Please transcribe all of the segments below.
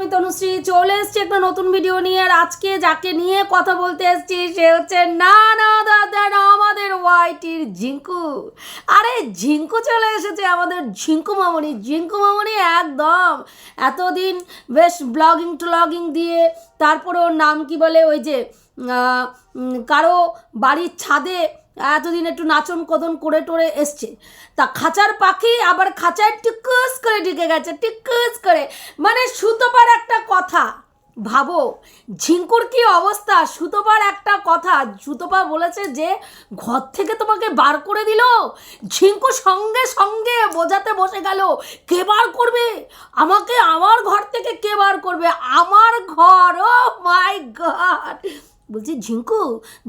আমি তনুশ্রী, চলে এসেছি একটা নতুন ভিডিও নিয়ে। আর আজকে যাকে নিয়ে কথা বলতে এসেছি, সে হচ্ছে না না দাদা আমাদের ওয়াইটির ঝিঙ্কু। আরে, ঝিঙ্কু চলে এসেছে আমাদের ঝিঙ্কু মামনি। ঝিঙ্কু মামনি একদম এতদিন বেশ ব্লগিং ট্লগিং দিয়ে তারপরে ওর নাম কি বলে, ওই যে কারও বাড়ির ছাদে এতদিন একটু নাচন কদন করে টোরে এসছে। তা খাঁচার পাখি আবার খাঁচায় টিকুস করে ঢেকে গেছে টিকুস করে। মানে সুতোপার একটা কথা, ভাবো, ঝিঙ্কুর কি অবস্থা? সুতোপার একটা কথা, সুতোপা বলেছে যে, ঘর থেকে তোমাকে বার করে দিল। ঝিঙ্কু সঙ্গে সঙ্গে বোঝাতে বসে গেল, কে বার করবে? আমাকে আমার ঘর থেকে কে বার করবে? আমার ঘর ও মাই গড বলছি ঝিঙ্কু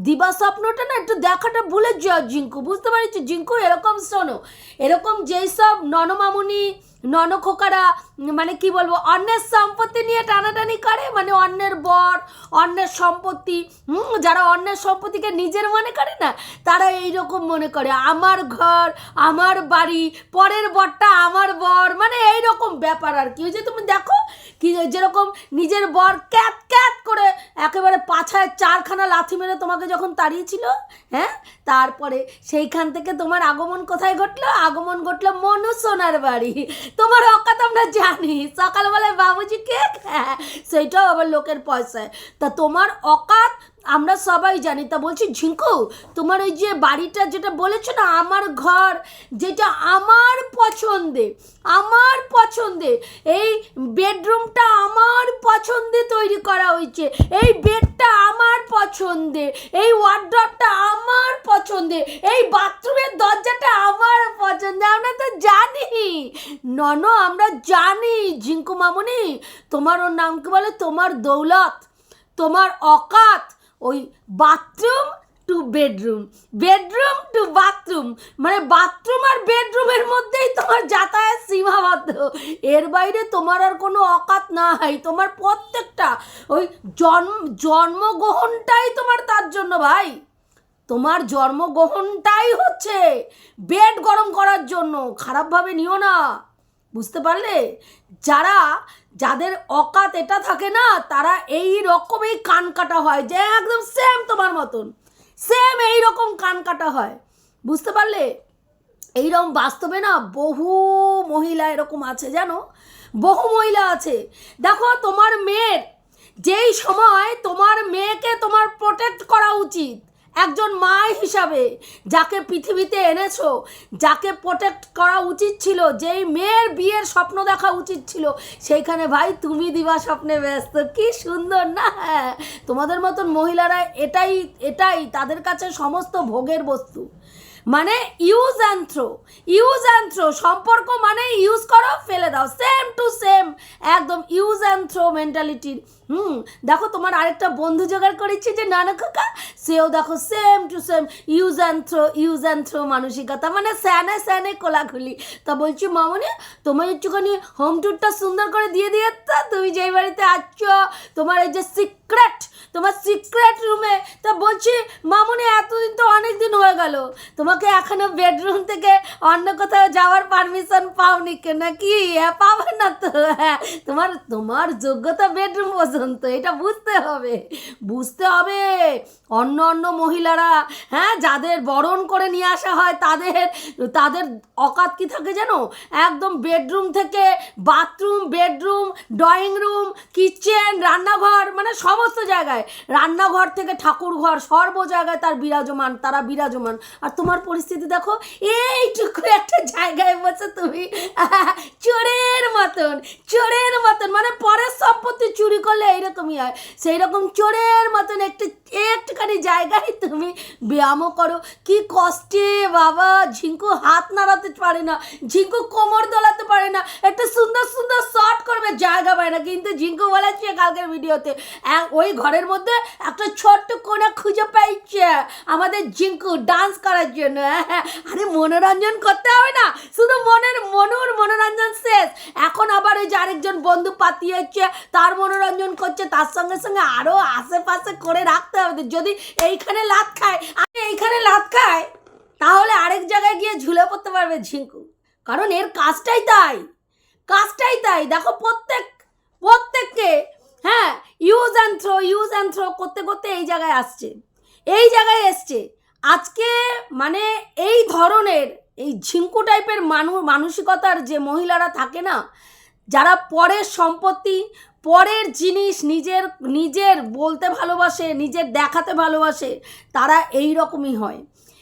দিবা স্বপ্নটা না একটু দেখাটা ভুলে যাও ঝিঙ্কু বুঝতে পারছি ঝিঙ্কু এরকম শোনো, এরকম যেই সব ননমামুনি, ননখোকারা মানে কি বলব, অন্যের সম্পত্তি নিয়ে টানাটানি করে মানে অন্যের বর, অন্যের সম্পত্তি যারা অন্যের সম্পত্তিকে নিজের মনে করে না, তারা এই রকম মনে করে, আমার ঘর, আমার বাড়ি, পরের বরটা আমার বর মানে এই রকম ব্যাপার আর কি। ওই যে তুমি দেখো, কি যেরকম নিজের বর ক্যাত ক্যাত করে একেবারে পাছায় চারখানা লাথি মেরে তোমাকে যখন তাড়িয়েছিল হ্যাঁ? তারপরে সেইখান থেকে তোমার আগমন কোথায় ঘটলো? আগমন ঘটলো মনু সোনার বাড়ি। তোমার অকাত আমরা জানি। সকালবেলায় বাবুজি কেক হ্যাঁ সেইটাও আবার লোকের পয়সায়। তা তোমার অকাত আমরা সবাই জানি, তা বলছি, ঝিঙ্কু, তোমার ওই যে বাড়িটা যেটা বলেছ না, আমার ঘর, যেটা আমার পছন্দে আমার পছন্দে, এই বেডরুমটা আমার পছন্দে তৈরি করা হয়েছে, এই বেডটা আমার পছন্দে, এই ওয়ার্ড্রপটা আমার পছন্দে, এই বাথরুমের দরজাটা আমার পছন্দে, আমরা তো জানি। নন আমরা জানি, ঝিঙ্কু মামুনি, তোমার ওর নাম কি বলে? তোমার দৌলত, তোমার অকাত ওই bathroom to bedroom bedroom to bathroom মানে বাথরুম আর বেডরুমের মধ্যেই তোমার যাতায়াত সীমাবদ্ধ। এর বাইরে তোমার আর কোনো অকাত নাই, তোমার প্রত্যেকটা ওই জন্ম, জন্মগ্রহণটাই তোমার তার জন্য ভাই। তোমার জন্মগ্রহণটাই হচ্ছে বেড গরম করার জন্য, খারাপভাবে নিও না। বুঝতে পারলে? যারা যাদের অকাত এটা থাকে না, তারা এই রকমই কান কাটা হয়, যে একদম সেম তোমার মতন। সেম এই রকম কান কাটা হয়। বুঝতে পারলে? এইরকম বাস্তবে না বহু মহিলা এরকম আছে, জানো? বহু মহিলা আছে। দেখো, তোমার মেয়ের, যেই সময় তোমার মেয়েকে তোমার প্রোটেক্ট করা উচিত একজন মা হিসাবে যাকে পৃথিবীতে এনেছো, যাকে প্রোটেক্ট করা উচিত ছিল, যেই মেয়ের বিয়ের স্বপ্ন দেখা উচিত ছিল, সেইখানে ভাই তুমি দিবা স্বপ্নে ব্যস্ত। কি সুন্দর না? হ্যাঁ তোমাদের মতন মহিলারা এটাই এটাই তাদের কাছে সমস্ত ভোগের বস্তু। মানে use and throw use and throw সম্পর্ক মানে ইউজ করো, ফেলে দাও। সেম টু সেম একদম ইউজ অ্যান্ড থ্রো মেন্টালিটির হুম, দেখো তোমার আরেকটা বন্ধু জোগাড় করেছি যে নানা কাকা, সেও দেখো same to same use and throw use and throw মানসিকতা মানে স্যানে স্যানে কোলাকুলি। তা বলছি, মামনি তোমার একটুখানি হোম ট্যুরটা সুন্দর করে দিয়ে দিয়ে তা, তুমি যেই বাড়িতে আসছো তোমার এই যে সিক্রেট তোমার সিক্রেট রুমে তা বলছি, মামুনি, এতদিন তো অনেক দিন হয়ে গেল, তোমাকে এখনও বেডরুম থেকে অন্য কোথাও যাওয়ার পারমিশন পাওনি কে নাকি হ্যাঁ পাবে না তো হ্যাঁ তোমার তোমার যোগ্যতা বেডরুম পর্যন্ত, এটা বুঝতে হবে। বুঝতে হবে অন্য অন্য মহিলারা হ্যাঁ যাদের বরণ করে নিয়ে আসা হয়, তাদের তাদের অকাত কি থাকে জানো? একদম বেডরুম থেকে bathroom bedroom drawing room kitchen রান্নাঘর মানে সমস্ত জায়গায়। রান্নাঘর থেকে ঠাকুর ঘর সর্ব জায়গায় তার বিরাজমান, তারা বিরাজমান। আর তোমার পরিস্থিতি দেখো, এইটুকু একটা জায়গায় বসে তুমি চোরের মতন চোরের মতন মানে পরের সম্পত্তি চুরি করলে এইরকমই হয়। সেই রকম চোরের মতন একটু, একটুখানি জায়গায় তুমি ব্যায়ামও করো। কি কষ্টে বাবা, ঝিঙ্কু হাত নাড়াতে পারে না, ঝিঙ্কু কোমর দোলাতে পারে না, একটা সুন্দর সুন্দর শর্ট করবে, জায়গা পায় না। কিন্তু ঝিঙ্কু বলেছে কালকের ভিডিওতে ওই ঘরের মধ্যে একটা ছোট্ট কোণা খুঁজে পাইছে আমাদের ঝিঙ্কু ডান্স করার জন্য। হ্যাঁ আরে মনোরঞ্জন করতে হবে না, শুধু মনের, মনুর মনোরঞ্জন শেষ। এখন আবার ওই যে আরেকজন বন্ধু পাতিয়েছে, তার মনোরঞ্জন করছে, তার সঙ্গে সঙ্গে আরও আশেপাশে করে রাখতে হবে। যদি এইখানে লাত খায়, আরে এইখানে লাত খায়, তাহলে আরেক জায়গায় গিয়ে ঝুলে পড়তে পারবে ঝিঙ্কু। কারণ এর কাজটাই তাই। কাজটাই তাই। দেখো প্রত্যেক, প্রত্যেককে হ্যাঁ use and throw use and throw করতে করতে এই জায়গায় আসছে। এই জায়গায় এসছে। আজকে মানে এই ধরনের, এই ঝিঙ্কু টাইপের মানুষ মানসিকতার যে মহিলারা থাকে না, যারা পরের সম্পত্তি পরের জিনিস নিজের নিজের বলতে ভালোবাসে, নিজের দেখাতে ভালোবাসে, তারা এই রকমই হয়।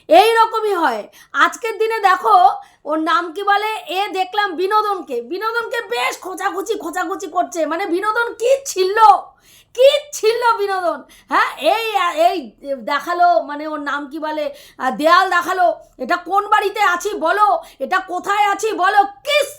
এই রকমই হয়। আজকের দিনে দেখো, ওর নাম কি বলে? এ দেখলাম বিনোদনকে। বিনোদনকে বেশ খোঁচাখুচি খোঁচাখুচি করছে। মানে বিনোদন কি ছিল? কি ছিল বিনোদন? হ্যাঁ এই এই দেখাল মানে ওর নাম কি বলে? দেয়াল দেখাল। এটা কোন বাড়িতে আছি বলো? এটা কোথায় আছি বলো? করতে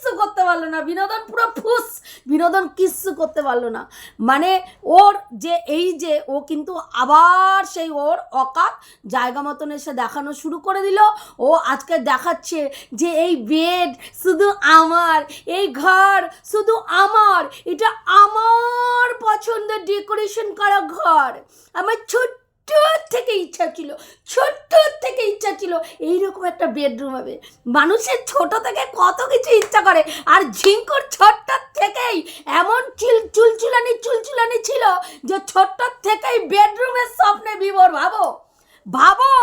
পারল না। বিনোদন পুরো ফুস। বিনোদন কিচ্ছু করতে পারল না। মানে ওর যে, এই যে, ও কিন্তু আবার সেই ওর অকাত জায়গা মতন এসে দেখানো শুরু করে দিল। ও আজকে দেখাচ্ছে যে এই বেড শুধু আমার, এই ঘর শুধু আমার, এটা আমার পছন্দের ডেকোরেশন করা ঘর। আমার ছোট্ট থেকে ইচ্ছা ছিল, ছোট্ট থেকে ইচ্ছা ছিল এইরকম একটা বেডরুম হবে। মানুষের ছোট থেকে কত কিছু ইচ্ছা করে, আর ঝিঙ্কুর ছোট্ট থেকেই এমন চিল, চুলচুলানি চুলচুলানি ছিল যে ছোট্ট থেকেই বেডরুমের স্বপ্নে বিভোর, ভাবো। ভাবো,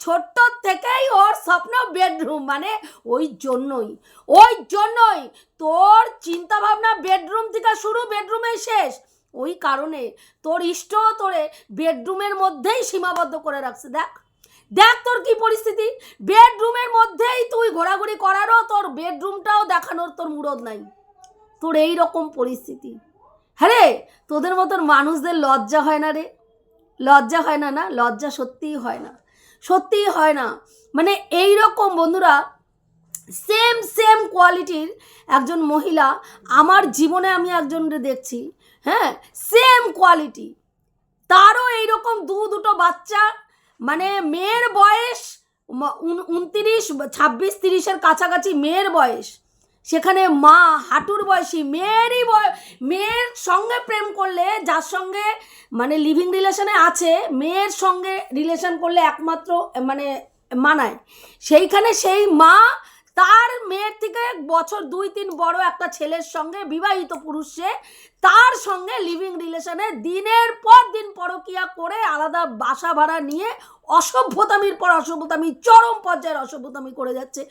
ছোট্ট থেকেই ওর স্বপ্ন বেডরুম মানে ওই জন্যই। ওই জন্যই তোর চিন্তা ভাবনা বেডরুম থেকে শুরু বেডরুমে শেষ। ওই কারণে তোর ইষ্ট তোরে বেডরুমের মধ্যেই সীমাবদ্ধ করে রাখছে, দেখ। দেখ তোর কি পরিস্থিতি। বেডরুমের মধ্যেই তুই ঘোরাঘুরি করারও তোর বেডরুমটাও দেখানোর তোর মুরদ নাই। তোর এই রকম পরিস্থিতি। হ্যাঁ তোদের মতন মানুষদের লজ্জা হয় না রে। লজ্জা হয় না না, লজ্জা সত্যিই হয় না। সত্যিই হয় না। মানে এই রকম বন্ধুরা সেম সেম কোয়ালিটির একজন মহিলা আমার জীবনে আমি একজনকে দেখছি হ্যাঁ সেম কোয়ালিটি তারও এইরকম দু, দুটো বাচ্চা মানে মেয়ের বয়স উনতিরিশ, ছাব্বিশ, তিরিশের কাছাকাছি মেয়ের বয়স। সেখানে মা হাঁটুর বয়সী, মেয়েরই বয়, মেয়ের সঙ্গে প্রেম করলে যার সঙ্গে মানে লিভিং রিলেশনে আছে, মেয়ের সঙ্গে রিলেশন করলে একমাত্র মানে মানায়। সেইখানে সেই মা তার মেয়ের থেকে এক বছর দুই তিন বড় একটা ছেলের সঙ্গে বিবাহিত পুরুষ সে, তার সঙ্গে লিভিং রিলেশনে দিনের পর দিন পরকিয়া করে আলাদা বাসা ভাড়া নিয়ে অসভ্যতামির পর অসভ্যতামি, চরম পর্যায়ের অসভ্যতামি করে যাচ্ছে।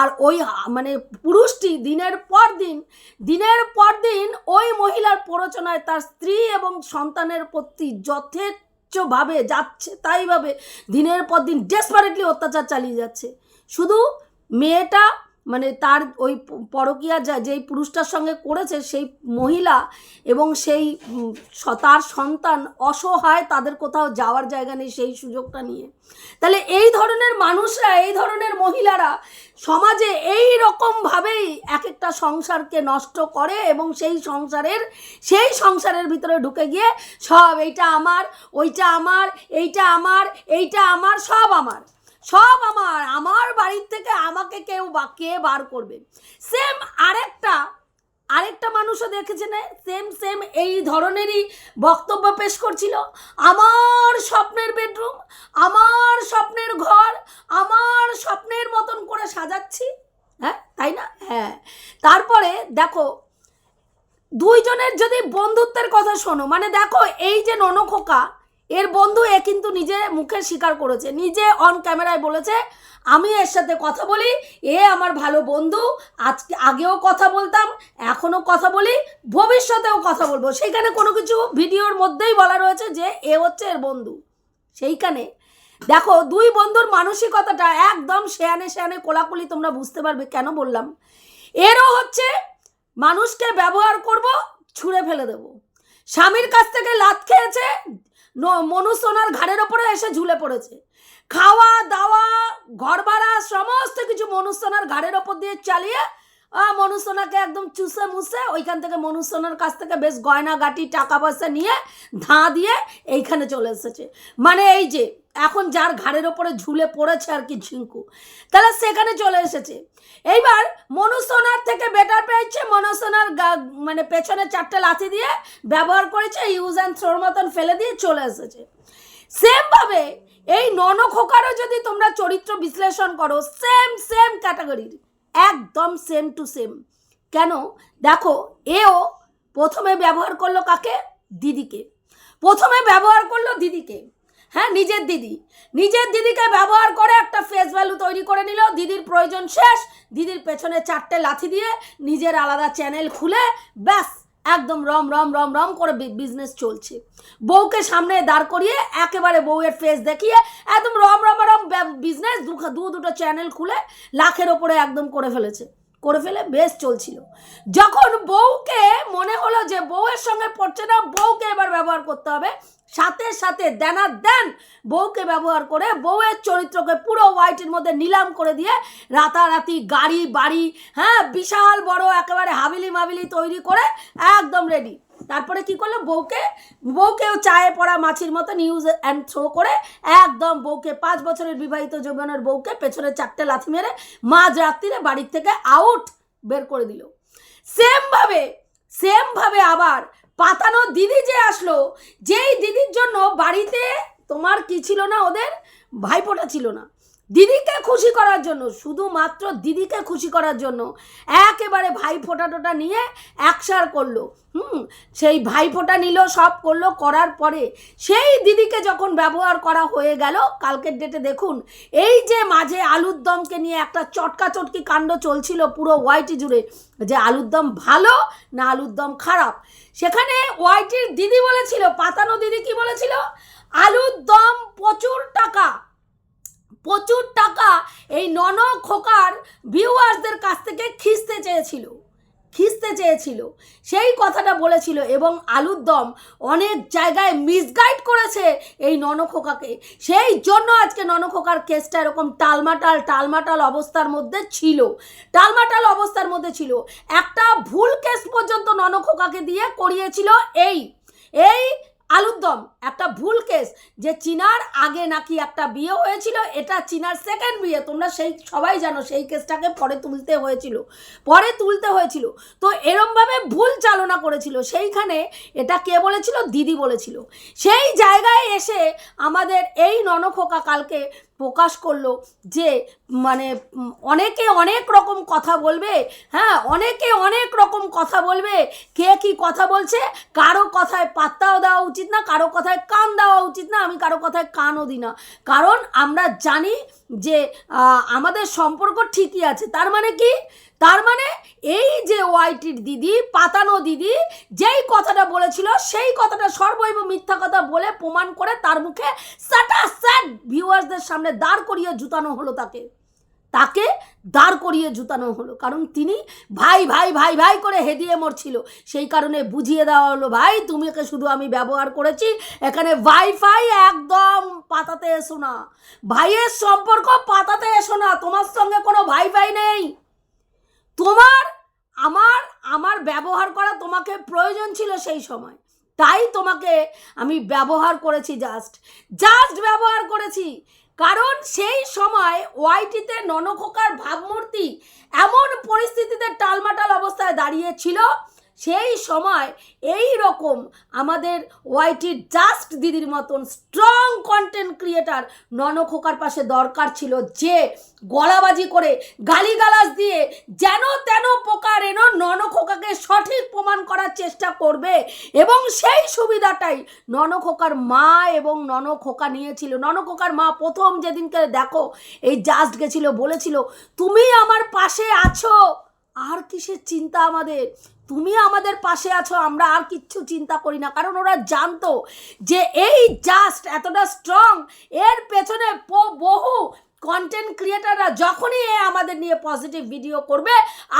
আর ওই মানে পুরুষটি দিনের পর দিন, দিনের পর দিন ওই মহিলার প্ররোচনায় তার স্ত্রী এবং সন্তানের প্রতি যথেচ্ছভাবে যাচ্ছে তাইভাবে দিনের পর দিন ডেসপারেটলি অত্যাচার চালিয়ে যাচ্ছে। শুধু মেয়েটা মানে তার ওই পরকীয়া যা, যেই পুরুষটার সঙ্গে করেছে, সেই মহিলা এবং সেই তার সন্তান অসহায়, তাদের কোথাও যাওয়ার জায়গা নেই সেই সুযোগটা নিয়ে। তাহলে এই ধরনের মানুষরা, এই ধরনের মহিলারা সমাজে এই রকমভাবেই এক একটা সংসারকে নষ্ট করে এবং সেই সংসারের সেই সংসারের ভিতরে ঢুকে গিয়ে সব এইটা আমার, ওইটা আমার, এইটা আমার এইটা আমার, সব আমার। সব আমার আমার বাড়ির থেকে আমাকে কেউ বা কে বার করবে? সেম আরেকটা আরেকটা মানুষও দেখেছে না? সেম সেম এই ধরনেরই বক্তব্য পেশ করছিল। আমার স্বপ্নের বেডরুম আমার স্বপ্নের ঘর, আমার স্বপ্নের মতন করে সাজাচ্ছি। হ্যাঁ তাই না? হ্যাঁ। তারপরে দেখো, দুইজনের যদি বন্ধুত্বের কথা শোনো মানে দেখো, এই যে ননখোকা এর বন্ধু এ কিন্তু নিজে মুখে স্বীকার করেছে। নিজে অন ক্যামেরায় বলেছে, আমি এর সাথে কথা বলি, এ আমার ভালো বন্ধু, আজকে আগেও কথা বলতাম, এখনও কথা বলি, ভবিষ্যতেও কথা বলব। সেইখানে কোনো কিছু ভিডিওর মধ্যেই বলা রয়েছে যে এ হচ্ছে এর বন্ধু। সেইখানে দেখো, দুই বন্ধুর মানসিকতাটা একদম শেয়ানে শেয়ানে কোলাকুলি তোমরা বুঝতে পারবে, কেন বললাম? এরও হচ্ছে মানুষকে ব্যবহার করব, ছুঁড়ে ফেলে দেব। স্বামীর কাছ থেকে লাত খেয়েছে ন- মনুসোনার ঘাড়ের ওপরে এসে ঝুলে পড়েছে। খাওয়া দাওয়া ঘর ভাড়া সমস্ত কিছু মনুসোনার ঘাড়ের ওপর দিয়ে চালিয়ে আহ, মনুসোনাকে একদম চুষে মুছে ওইখান থেকে মনুসোনার কাছ থেকে বেশ গয়না গাটি টাকা পয়সা নিয়ে ধাঁ দিয়ে এইখানে চলে এসেছে। মানে এই যে এখন যার ঘাড়ের ওপরে ঝুলে পড়েছে আর কি ঝিঙ্কু। তাহলে সেখানে চলে এসেছে। এইবার মনুসোনার থেকে বেটার পেয়েছে। মনুসোনার মানে পেছনে চারটে লাথি দিয়ে ব্যবহার করেছে ইউজ অ্যান্ড থ্রোর মতন ফেলে দিয়ে চলে এসেছে। সেমভাবে এই ননখোকারও যদি তোমরা চরিত্র বিশ্লেষণ করো সেম সেম ক্যাটাগরির একদম সেম টু সেম কেন? দেখো, এও প্রথমে ব্যবহার করল কাকে? দিদিকে। প্রথমে ব্যবহার করল দিদিকে। হ্যাঁ নিজের দিদি। নিজের দিদিকে ব্যবহার করে একটা ফেস ভ্যালু তৈরি করে নিল। দিদির প্রয়োজন শেষ। দিদির পেছনে চারটে লাথি দিয়ে নিজের আলাদা চ্যানেল খুলে ব্যাস, একদম রম রম রম রম করে বিজনেস চলছে। বউকে সামনে দাঁড় করিয়ে একেবারে বউয়ের ফেস দেখিয়ে একদম রম রম রম বিজনেস দু দুটো চ্যানেল খুলে লাখের ওপরে একদম করে ফেলেছে। করে ফেলে বেশ চলছিল। যখন বউকে মনে হলো যে বউয়ের সঙ্গে পড়ছে না, বউকে এবার ব্যবহার করতে হবে। সাথে সাথে দেনা দেন বউকে ব্যবহার করে বউয়ের চরিত্রকে পুরো হোয়াইটের মধ্যে নিলাম করে দিয়ে রাতারাতি গাড়ি, বাড়ি হ্যাঁ বিশাল বড় একেবারে হাবিলি মাবিলি তৈরি করে একদম রেডি তারপরে কি করল? বউকে, বউকেও চায়ে পড়া মাছির মতো নিউজ অ্যান্ড থ্রো করে একদম বউকে পাঁচ বছরের বিবাহিত যৌবনের বউকে পেছনে চারটে লাথি মেরে মাঝ রাত্রিরে বাড়ির থেকে আউট বের করে দিল। সেমভাবে সেমভাবে আবার পাতানো দিদি যে আসলো, যেই দিদির জন্য বাড়িতে তোমার কি ছিল না ওদের? ভাইপোটা ছিল না। দিদিকে খুশি করার জন্য, শুধুমাত্র দিদিকে খুশি করার জন্য একেবারে ভাই ফোটা টোটা নিয়ে একসার করল। হুম, সেই ভাই ফোঁটা নিল, সব করল, করার পরে সেই দিদিকে যখন ব্যবহার করা হয়ে গেল, কালকের ডেটে দেখুন, এই যে মাঝে আলুর দমকে নিয়ে একটা চটকা চটকি কাণ্ড চলছিল পুরো ওয়াইটি জুড়ে, যে আলুর দম ভালো না আলুর দম খারাপ। সেখানে ওয়াইটির দিদি বলেছিল, পাতানো দিদি কি বলেছিল? আলুর দম প্রচুর টাকা। প্রচুর টাকা এই নন খোকার ভিউয়ার্সদের কাছ থেকে খিস্তে চেয়েছিল খিস্তে চেয়েছিল। সেই কথাটা বলেছিল এবং আলুর দম অনেক জায়গায় মিসগাইড করেছে এই ননখোকাকে সেই জন্য আজকে ননখোকার কেসটা এরকম টালমাটাল টালমাটাল অবস্থার মধ্যে ছিল। টালমাটাল অবস্থার মধ্যে ছিল। একটা ভুল কেস পর্যন্ত ননখোকাকে দিয়ে করিয়েছিল এই এই আলুর দম, একটা ভুল কেস যে চীনার আগে নাকি একটা বিয়ে হয়েছিল, এটা চীনার সেকেন্ড বিয়ে। তোমরা সেই, সবাই জানো সেই কেসটাকে পরে তুলতে হয়েছিল, পরে তুলতে হয়েছিল। তো এরমভাবে ভুল চালনা করেছিল। সেইখানে এটা কে বলেছিল? দিদি বলেছিল। সেই জায়গায় এসে আমাদের এই ননখোকা কালকে প্রকাশ করল যে মানে অনেকে অনেক রকম কথা বলবে হ্যাঁ অনেকে অনেক রকম কথা বলবে, কে কি কথা বলছে, কারও কথায় পাত্তাও দেওয়া উচিত না, কারও কথায় কান দেওয়া উচিত না, আমি কারও কথায় কানও দিই না। কারণ আমরা জানি যে আমাদের সম্পর্ক ঠিকই আছে। তার মানে কি? তার মানে এই যে ওয়াইটির দিদি, পাতানো দিদি, যেই কথাটা বলেছিল, সেই কথাটা সর্বৈব মিথ্যা কথা বলে প্রমাণ করে তার মুখে স্যাটা স্যাট ভিউয়ার্সদের সামনে দাঁড় করিয়ে জুতানো হলো তাকে। তাকে দাঁড় করিয়ে জুতানো হলো। কারণ তিনি ভাই ভাই ভাই ভাই করে হেদিয়ে মরছিল। সেই কারণে বুঝিয়ে দেওয়া হলো, ভাই, তুমিকে শুধু আমি ব্যবহার করেছি। এখানে ওয়াইফাই একদম পাতাতে এসো না। ভাইয়ের সম্পর্ক পাতাতে এসো না। তোমার সঙ্গে কোনো ভাই ভাই নেই। তোমার, আমার আমার ব্যবহার করা তোমাকে প্রয়োজন ছিল সেই সময়। তাই তোমাকে আমি ব্যবহার করেছি জাস্ট জাস্ট ব্যবহার করেছি। কারণ সেই সময় ওয়াইটিতে ননখোকার ভাবমূর্তি এমন পরিস্থিতিতে টালমাটাল অবস্থায় দাঁড়িয়েছিল সেই সময় এই রকম আমাদের ওয়াইটি জাস্ট দিদির মতন স্ট্রং কন্টেন্ট ক্রিয়েটার ননখোকার পাশে দরকার ছিল যে গলাবাজি করে গালিগালাজ দিয়ে যেন তেন প্রকার এনো ননখোকাকে সঠিক প্রমাণ করার চেষ্টা করবে। এবং সেই সুবিধাটাই ননখোকার মা এবং ননখোকা নিয়েছিল। ননখোকার মা প্রথম যেদিনকে দেখো, এই জাস্ট গেছিল, বলেছিল, তুমি আমার পাশে আছো। আর কিসের চিন্তা আমাদের? তুমি আমাদের পাশে আছো, আমরা আর কিচ্ছু চিন্তা করি না। কারণ ওরা জানতো যে এই জাস্ট এতটা স্ট্রং এর পেছনে বহু কন্টেন্ট ক্রিয়েটাররা যখনই এ আমাদের নিয়ে পজিটিভ ভিডিও করবে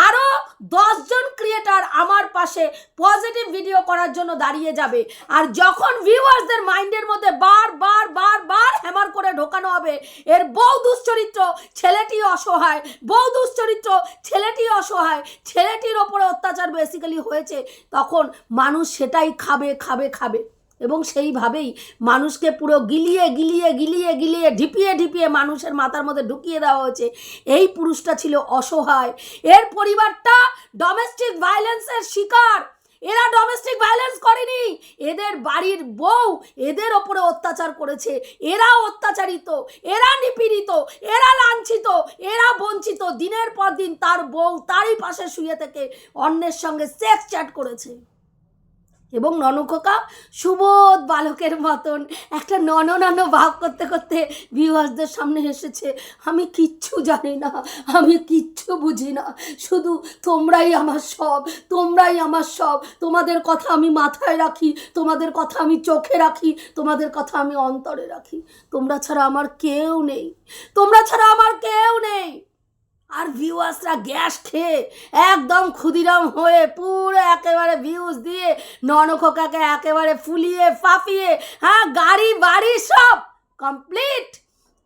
আরও দশজন ক্রিয়েটার আমার পাশে পজিটিভ ভিডিও করার জন্য দাঁড়িয়ে যাবে। আর যখন ভিউয়ার্সদের মাইন্ডের মধ্যে বার বার বার বার হ্যামার করে ঢোকানো হবে, এর বউ দুশ্চরিত্র ছেলেটি অসহায়, বউ দুশ্চরিত্র ছেলেটি অসহায়, ছেলেটির ওপরে অত্যাচার বেসিক্যালি হয়েছে, তখন মানুষ সেটাই খাবে খাবে খাবে। এবং সেইভাবেই মানুষকে পুরো গিলিয়ে গিলিয়ে গিলিয়ে গিলিয়ে, ঢিপিয়ে ঢিপিয়ে মানুষের মাথার মধ্যে ঢুকিয়ে দেওয়া হয়েছে। এই পুরুষটা ছিল অসহায়। এর পরিবারটা ডোমেস্টিক ভায়োলেন্সের শিকার। এরা ডোমেস্টিক ভায়োলেন্স করেনি। এদের বাড়ির বউ এদের ওপরে অত্যাচার করেছে। এরা অত্যাচারিত, এরা নিপীড়িত, এরা লাঞ্ছিত, এরা বঞ্চিত। দিনের পর দিন তার বউ তারই পাশে শুয়ে থেকে অন্যের সঙ্গে সেক্স চ্যাট করেছে। এবং ননকোকা সুবোধ বালকের মতন। একটা নন নন ভাব করতে করতে ভিউয়ার্সদের সামনে এসেছে। আমি কিচ্ছু জানি না, আমি কিচ্ছু বুঝি না। শুধু তোমরাই আমার সব, তোমরাই আমার সব। তোমাদের কথা আমি মাথায় রাখি, তোমাদের কথা আমি চোখে রাখি, তোমাদের কথা আমি অন্তরে রাখি। তোমরা ছাড়া আমার কেউ নেই, তোমরা ছাড়া আমার কেউ নেই। আর ভিউয়ার্সরা গ্যাস খেয়ে একদম ক্ষুদিরাম হয়ে পুরো একেবারে ভিউজ দিয়ে ননখোকাকে একেবারে ফুলিয়ে, ফাঁপিয়ে হ্যাঁ গাড়ি, বাড়ি সব কমপ্লিট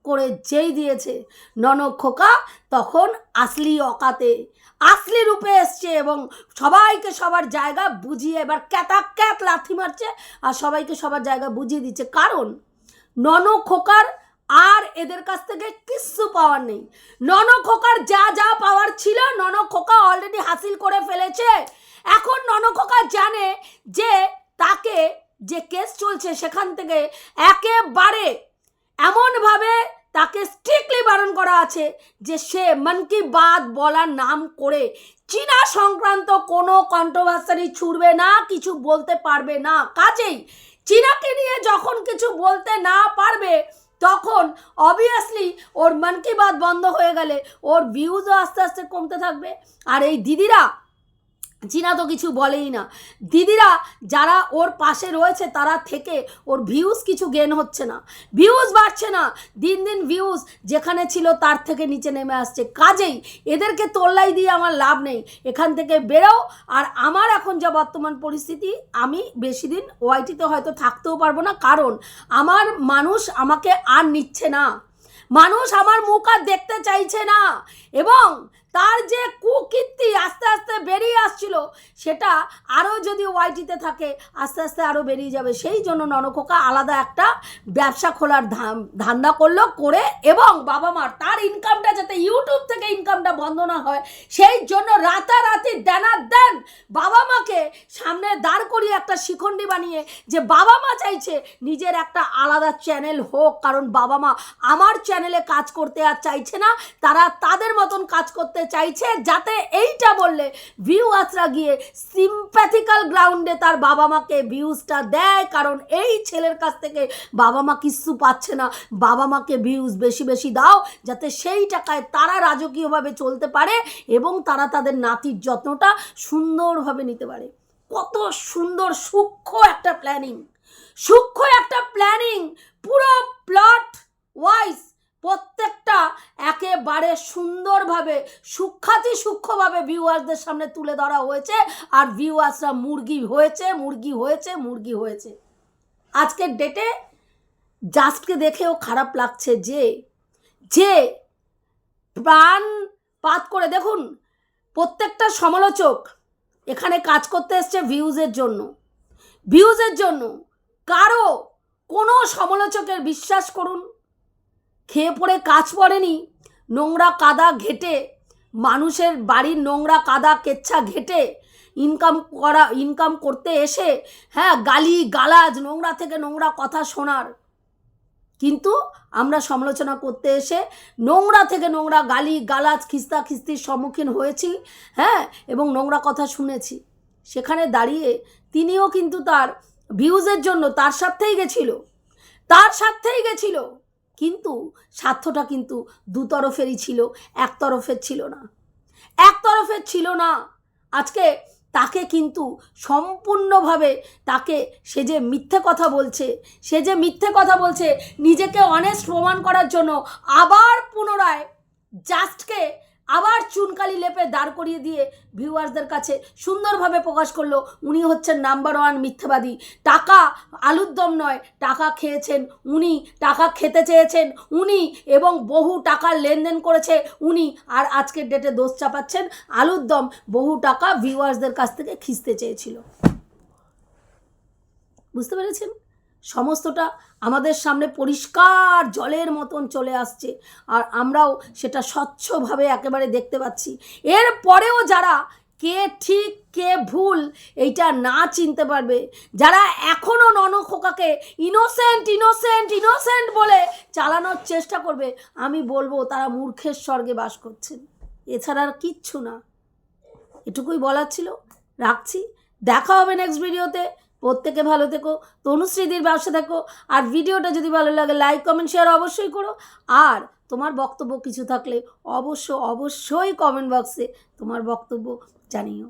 করে যেই দিয়েছে ননখোকা তখন আসলি অকাতে। আসলি রূপে এসছে এবং সবাইকে সবার জায়গা বুঝিয়ে এবার ক্যাতাক ক্যাত লাথি মারছে আর সবাইকে সবার জায়গা বুঝিয়ে দিচ্ছে। কারণ ননখোকার আর এদের কাছ থেকে কিচ্ছু পাওয়ার নেই। নন খোকার যা যা পাওয়ার ছিল নন খোকা অলরেডি হাসিল করে ফেলেছে। এখন নন খোকা জানে যে তাকে যে কেস চলছে সেখান থেকে একেবারে এমনভাবে তাকে স্ট্রিক্টলি বারণ করা আছে যে সে মন কি বাত বলার নাম করে চীনা সংক্রান্ত কোনো কন্ট্রোভার্সারি ছুড়বে না, কিছু বলতে পারবে না। কাজেই চীনাকে নিয়ে যখন কিছু বলতে না পারবে তখন অবভিয়াসলি ওর মন কি বাত বন্ধ হয়ে গেলে, ওর ভিউজও আস্তে আস্তে কমতে থাকবে। আর এই দিদিরা চীনা তো কিছু বলেই না। দিদিরা যারা ওর পাশে রয়েছে, তারা থেকে ওর ভিউজ কিছু গেন হচ্ছে না। ভিউজ বাড়ছে না। দিন দিন ভিউজ যেখানে ছিল, তার থেকে নিচে নেমে আসছে। কাজেই এদেরকে তোল্লাই দিয়ে আমার লাভ নেই। এখান থেকে বেরো আর আমার এখন যা বর্তমান পরিস্থিতি, আমি বেশি দিন ওয়াইটিতে হয়তো থাকতেও পারব না। কারণ আমার মানুষ আমাকে আর নিচ্ছে না। মানুষ আমার মুখ আর দেখতে চাইছে না। এবং তার যে কুকীর্তি আস্তে আস্তে বেরিয়ে আসছিল, সেটা আরও যদি ওয়াইটিতে থাকে, আস্তে আস্তে আরও বেরিয়ে যাবে। সেই জন্য ননখোকা আলাদা একটা ব্যবসা খোলার ধান- ধান্দা করল, করে এবং বাবা মার তার ইনকামটা যাতে ইউটিউব থেকে ইনকামটা বন্ধ না হয়, সেই জন্য রাতারাতি দেনার দেন বাবা মাকে সামনে দাঁড় করিয়ে একটা শিখণ্ডি বানিয়ে, যে বাবা মা চাইছে নিজের একটা আলাদা চ্যানেল হোক, কারণ বাবা মা আমার চ্যানেলে কাজ করতে আর চাইছে না, তারা তাদের মতন কাজ করতে চাইছে যাতে এইটা বললে ভিউয়ার্সরা গিয়ে সিম্প্যাথিক্যাল গ্রাউন্ডে তার বাবা মাকে ভিউজটা দেয়, কারণ এই ছেলের কাছ থেকে বাবা মা কিচ্ছু পাচ্ছে না। বাবা মাকে ভিউজ বেশি বেশি দাও, যাতে সেই টাকায় তারা রাজকীয়ভাবে চলতে পারে এবং তারা তাদের নাতির যত্নটা সুন্দরভাবে নিতে পারে। কত সুন্দর, সূক্ষ্ম একটা প্ল্যানিং সূক্ষ্ম একটা প্ল্যানিং পুরো প্লট ওয়াইজ প্রত্যেকটা একেবারে সুন্দরভাবে, সূক্ষাতি সূক্ষ্মভাবে ভিউয়ার্সদের সামনে তুলে ধরা হয়েছে। আর ভিউয়ার্সরা মুরগি হয়েছে মুরগি হয়েছে মুরগি হয়েছে। আজকের ডেটে জাস্টকে দেখেও খারাপ লাগছে যে যে প্রাণ পাত করে, দেখুন, প্রত্যেকটা সমালোচক এখানে কাজ করতে এসছে ভিউজের জন্য। ভিউজের জন্য কারও কোনো সমালোচকের বিশ্বাস করুন খেয়ে পড়ে কাজ পড়েনি নোংরা কাদা ঘেটে, মানুষের বাড়ির নোংরা কাদা কেচ্ছা ঘেটে ইনকাম করা ইনকাম করতে এসে হ্যাঁ গালি, গালাজ, নোংরা থেকে নোংরা কথা শোনার। কিন্তু আমরা সমালোচনা করতে এসে নোংরা থেকে নোংরা গালি, গালাজ, খিস্তা খিস্তির সম্মুখীন হয়েছি হ্যাঁ এবং নোংরা কথা শুনেছি। সেখানে দাঁড়িয়ে তিনিও কিন্তু তার ভিউজের জন্য তার সাথেই গেছিল। তার সাথেই গেছিল। কিন্তু স্বার্থটা কিন্তু দুতরফেরই ছিল একতরফের ছিল না। একতরফের ছিল না। আজকে তাকে কিন্তু সম্পূর্ণভাবে তাকে সে যে মিথ্যে কথা বলছে, সে যে মিথ্যে কথা বলছে, নিজেকে অনেস্ট প্রমাণ করার জন্য আবার পুনরায় জাস্টকে আবার চুনকালি লেপে দাঁড় করিয়ে দিয়ে ভিউয়ার্সদের কাছে সুন্দরভাবে প্রকাশ করল, উনি হচ্ছেন নাম্বার ওয়ান মিথ্যাবাদী। টাকা আলুর দম নয়, টাকা খেয়েছেন উনি, টাকা খেতে চেয়েছেন উনি, এবং বহু টাকার লেনদেন করেছে উনি। আর আজকের ডেটে দোষ চাপাচ্ছেন আলুর দম, বহু টাকা ভিউয়ার্সদের কাছ থেকে খিস্তে চেয়েছিল। বুঝতে পেরেছেন? সমস্তটা আমাদের সামনে পরিষ্কার জলের মতন চলে আসছে। আর আমরাও সেটা স্বচ্ছভাবে একেবারে দেখতে পাচ্ছি। এর পরেও যারা কে ঠিক, কে ভুল, এইটা না চিনতে পারবে, যারা এখনও ননখোকাকে ইনোসেন্ট ইনোসেন্ট ইনোসেন্ট বলে চালানোর চেষ্টা করবে, আমি বলব তারা মূর্খের স্বর্গে বাস করছেন। এছাড়া আর কিচ্ছু না। এটুকুই বলার ছিল। রাখছি। দেখা হবে নেক্সট ভিডিওতে প্রত্যেকে ভালো থেকো, তনুশ্রীদির ব্যবসা থাকো, আর ভিডিওটা যদি ভালো লাগে লাইক কমেন্ট শেয়ার অবশ্যই করো। আর তোমার বক্তব্য কিছু থাকলে অবশ্য, অবশ্যই কমেন্ট বক্সে তোমার বক্তব্য জানিও।